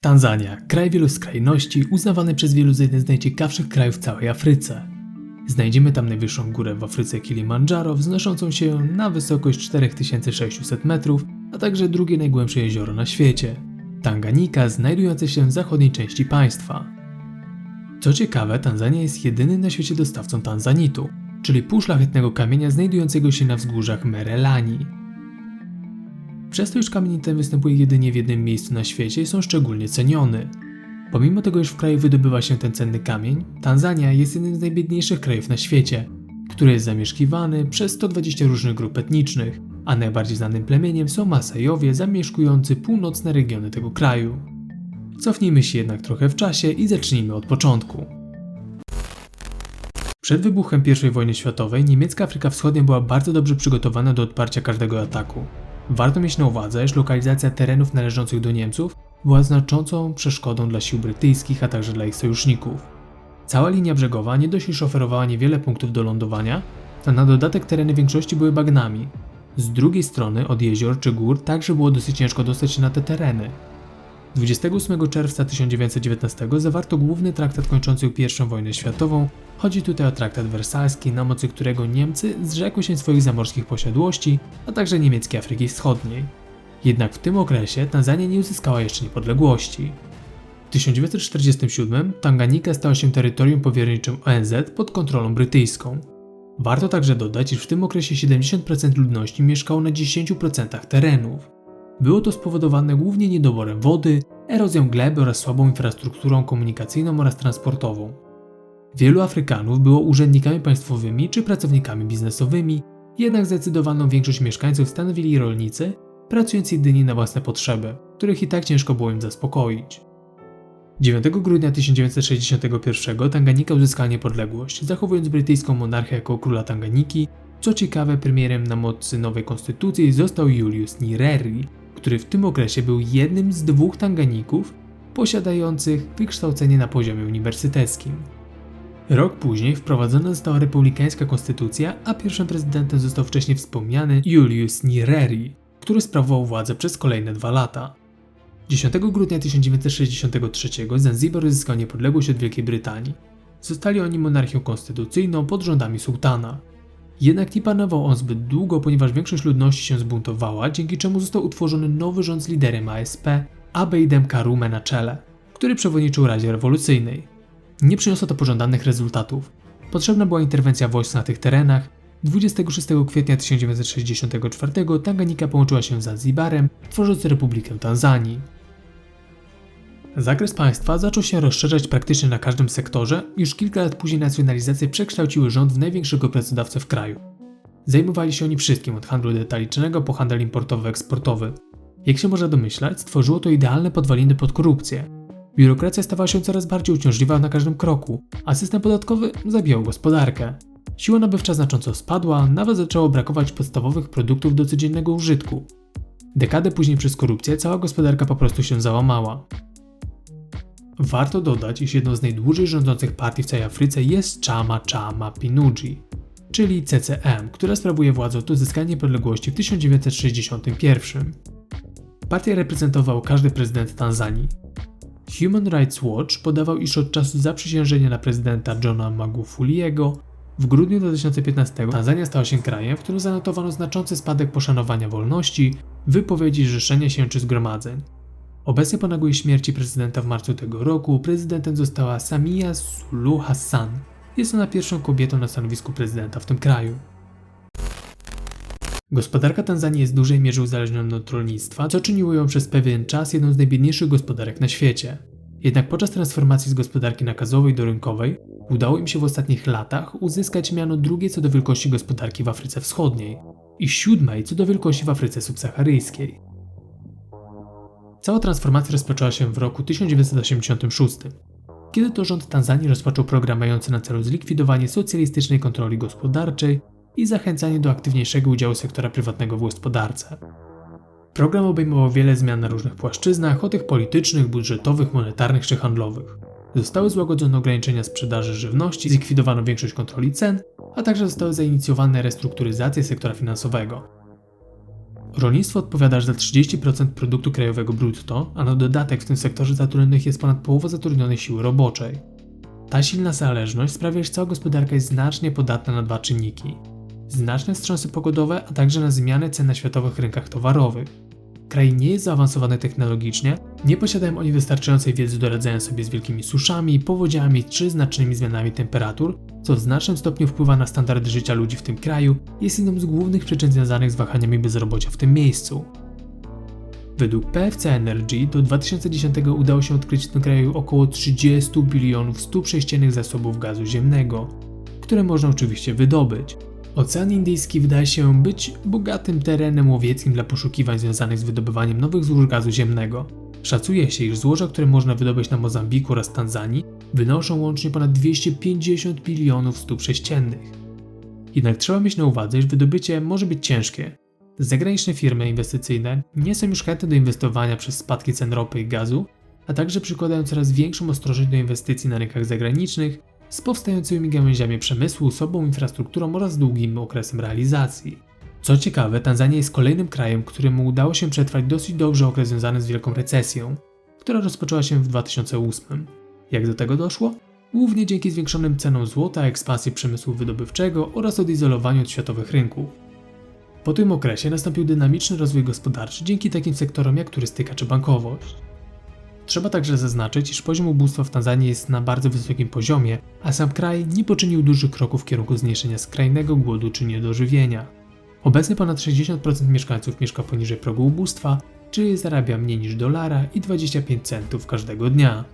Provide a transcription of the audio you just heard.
Tanzania, kraj wielu skrajności, uznawany przez wielu za jeden z najciekawszych krajów w całej Afryce. Znajdziemy tam najwyższą górę w Afryce Kilimandżaro, wznoszącą się na wysokość 4600 metrów, a także drugie najgłębsze jezioro na świecie Tanganika, znajdujące się w zachodniej części państwa. Co ciekawe, Tanzania jest jedynym na świecie dostawcą tanzanitu, czyli półszlachetnego kamienia znajdującego się na wzgórzach Merelani. Przez to, iż kamień ten występuje jedynie w jednym miejscu na świecie, są szczególnie ceniony. Pomimo tego, iż w kraju wydobywa się ten cenny kamień, Tanzania jest jednym z najbiedniejszych krajów na świecie, który jest zamieszkiwany przez 120 różnych grup etnicznych, a najbardziej znanym plemieniem są Masajowie zamieszkujący północne regiony tego kraju. Cofnijmy się jednak trochę w czasie i zacznijmy od początku. Przed wybuchem I wojny światowej niemiecka Afryka Wschodnia była bardzo dobrze przygotowana do odparcia każdego ataku. Warto mieć na uwadze, że lokalizacja terenów należących do Niemców była znaczącą przeszkodą dla sił brytyjskich, a także dla ich sojuszników. Cała linia brzegowa nie dość iż oferowała niewiele punktów do lądowania, a na dodatek tereny większości były bagnami. Z drugiej strony od jezior czy gór także było dosyć ciężko dostać się na te tereny. 28 czerwca 1919 zawarto główny traktat kończący I wojnę światową. Chodzi tutaj o traktat wersalski, na mocy którego Niemcy zrzekły się swoich zamorskich posiadłości, a także niemieckiej Afryki Wschodniej. Jednak w tym okresie Tanzania nie uzyskała jeszcze niepodległości. W 1947 Tanganika stała się terytorium powierniczym ONZ pod kontrolą brytyjską. Warto także dodać, iż w tym okresie 70% ludności mieszkało na 10% terenów. Było to spowodowane głównie niedoborem wody, erozją gleby oraz słabą infrastrukturą komunikacyjną oraz transportową. Wielu Afrykanów było urzędnikami państwowymi czy pracownikami biznesowymi, jednak zdecydowaną większość mieszkańców stanowili rolnicy, pracując jedynie na własne potrzeby, których i tak ciężko było im zaspokoić. 9 grudnia 1961 Tanganika uzyskała niepodległość, zachowując brytyjską monarchię jako króla Tanganiki. Co ciekawe, premierem na mocy nowej konstytucji został Julius Nyerere, który w tym okresie był jednym z dwóch Tanganików posiadających wykształcenie na poziomie uniwersyteckim. Rok później wprowadzona została republikańska konstytucja, a pierwszym prezydentem został wcześniej wspomniany Julius Nyerere, który sprawował władzę przez kolejne dwa lata. 10 grudnia 1963 Zanzibar uzyskał niepodległość od Wielkiej Brytanii. Zostali oni monarchią konstytucyjną pod rządami sułtana. Jednak nie panował on zbyt długo, ponieważ większość ludności się zbuntowała, dzięki czemu został utworzony nowy rząd z liderem ASP, Abeidem Karume na czele, który przewodniczył Radzie Rewolucyjnej. Nie przyniosło to pożądanych rezultatów. Potrzebna była interwencja wojsk na tych terenach. 26 kwietnia 1964 Tanganika połączyła się z Zanzibarem, tworząc Republikę Tanzanii. Zakres państwa zaczął się rozszerzać praktycznie na każdym sektorze, już kilka lat później nacjonalizacje przekształciły rząd w największego pracodawcę w kraju. Zajmowali się oni wszystkim, od handlu detalicznego po handel importowy-eksportowy. Jak się można domyślać, stworzyło to idealne podwaliny pod korupcję. Biurokracja stawała się coraz bardziej uciążliwa na każdym kroku, a system podatkowy zabijał gospodarkę. Siła nabywcza znacząco spadła, nawet zaczęło brakować podstawowych produktów do codziennego użytku. Dekadę później przez korupcję cała gospodarka po prostu się załamała. Warto dodać, iż jedną z najdłużej rządzących partii w całej Afryce jest Chama Chama Pinudzi, czyli CCM, która sprawuje władzę od uzyskania niepodległości w 1961. Partię reprezentował każdy prezydent Tanzanii. Human Rights Watch podawał, iż od czasu zaprzysiężenia na prezydenta Johna Magufuliego w grudniu 2015 Tanzania stała się krajem, w którym zanotowano znaczący spadek poszanowania wolności, wypowiedzi, zrzeszenia się czy zgromadzeń. Obecnie po nagłej śmierci prezydenta w marcu tego roku prezydentem została Samia Suluhu Hassan. Jest ona pierwszą kobietą na stanowisku prezydenta w tym kraju. Gospodarka Tanzanii jest w dużej mierze uzależniona od rolnictwa, co czyniło ją przez pewien czas jedną z najbiedniejszych gospodarek na świecie. Jednak podczas transformacji z gospodarki nakazowej do rynkowej udało im się w ostatnich latach uzyskać miano drugie co do wielkości gospodarki w Afryce Wschodniej i siódmej co do wielkości w Afryce Subsaharyjskiej. Cała transformacja rozpoczęła się w roku 1986, kiedy to rząd Tanzanii rozpoczął program mający na celu zlikwidowanie socjalistycznej kontroli gospodarczej i zachęcanie do aktywniejszego udziału sektora prywatnego w gospodarce. Program obejmował wiele zmian na różnych płaszczyznach, od tych politycznych, budżetowych, monetarnych czy handlowych. Zostały złagodzone ograniczenia sprzedaży żywności, zlikwidowano większość kontroli cen, a także zostały zainicjowane restrukturyzacje sektora finansowego. Rolnictwo odpowiada za 30% produktu krajowego brutto, a na dodatek w tym sektorze zatrudnionych jest ponad połowa zatrudnionej siły roboczej. Ta silna zależność sprawia, że cała gospodarka jest znacznie podatna na dwa czynniki. Znaczne wstrząsy pogodowe, a także na zmiany cen na światowych rynkach towarowych. Kraj nie jest zaawansowany technologicznie, nie posiadają oni wystarczającej wiedzy do radzenia sobie z wielkimi suszami, powodziami czy znacznymi zmianami temperatur, co w znacznym stopniu wpływa na standardy życia ludzi w tym kraju, jest jedną z głównych przyczyn związanych z wahaniami bezrobocia w tym miejscu. Według PFC Energy do 2010 udało się odkryć w tym kraju około 30 bilionów stóp sześciennych zasobów gazu ziemnego, które można oczywiście wydobyć. Ocean Indyjski wydaje się być bogatym terenem łowieckim dla poszukiwań związanych z wydobywaniem nowych złóż gazu ziemnego. Szacuje się, iż złoża, które można wydobyć na Mozambiku oraz Tanzanii, wynoszą łącznie ponad 250 bilionów stóp sześciennych. Jednak trzeba mieć na uwadze, iż wydobycie może być ciężkie. Zagraniczne firmy inwestycyjne nie są już chętne do inwestowania przez spadki cen ropy i gazu, a także przykładają coraz większą ostrożność do inwestycji na rynkach zagranicznych z powstającymi gałęziami przemysłu, sobą infrastrukturą oraz długim okresem realizacji. Co ciekawe, Tanzania jest kolejnym krajem, któremu udało się przetrwać dosyć dobrze okres związany z wielką recesją, która rozpoczęła się w 2008. Jak do tego doszło? Głównie dzięki zwiększonym cenom złota, ekspansji przemysłu wydobywczego oraz odizolowaniu od światowych rynków. Po tym okresie nastąpił dynamiczny rozwój gospodarczy dzięki takim sektorom jak turystyka czy bankowość. Trzeba także zaznaczyć, iż poziom ubóstwa w Tanzanii jest na bardzo wysokim poziomie, a sam kraj nie poczynił dużych kroków w kierunku zmniejszenia skrajnego głodu czy niedożywienia. Obecnie ponad 60% mieszkańców mieszka poniżej progu ubóstwa, czyli zarabia mniej niż dolara i 25 centów każdego dnia.